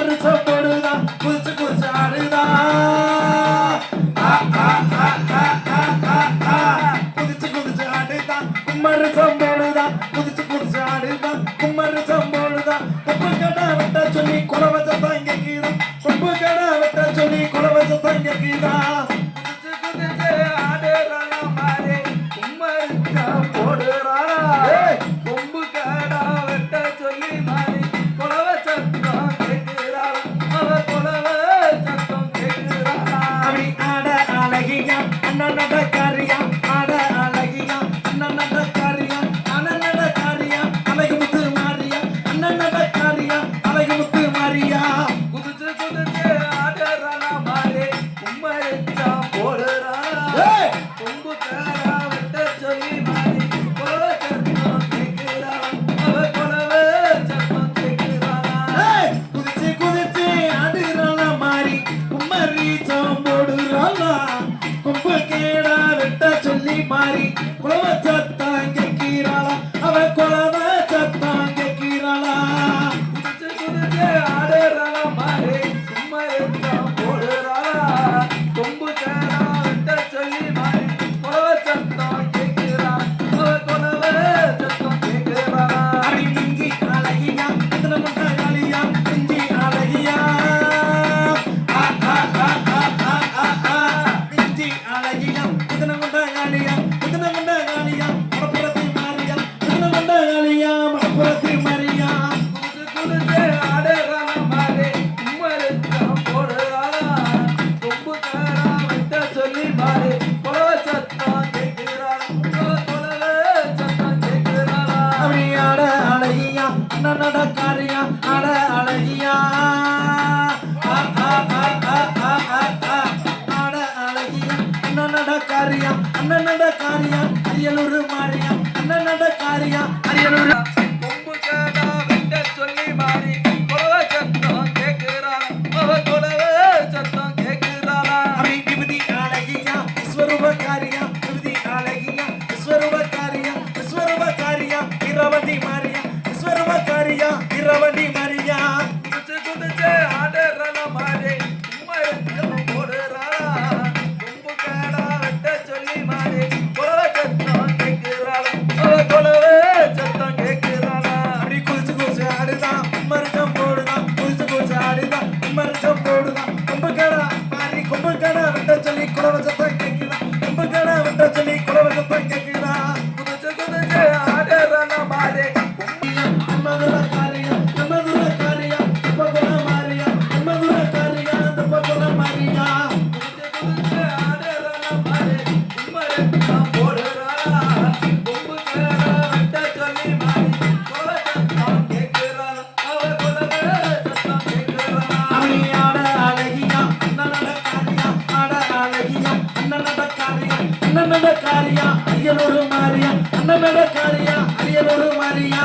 மறுச்ச கொடுதான் புதுச்சு na na na na அண்ணன் மேல காரியா அரியலூர் மாரியா அண்ணன் மேல காரியா அரியலூர் மாரியா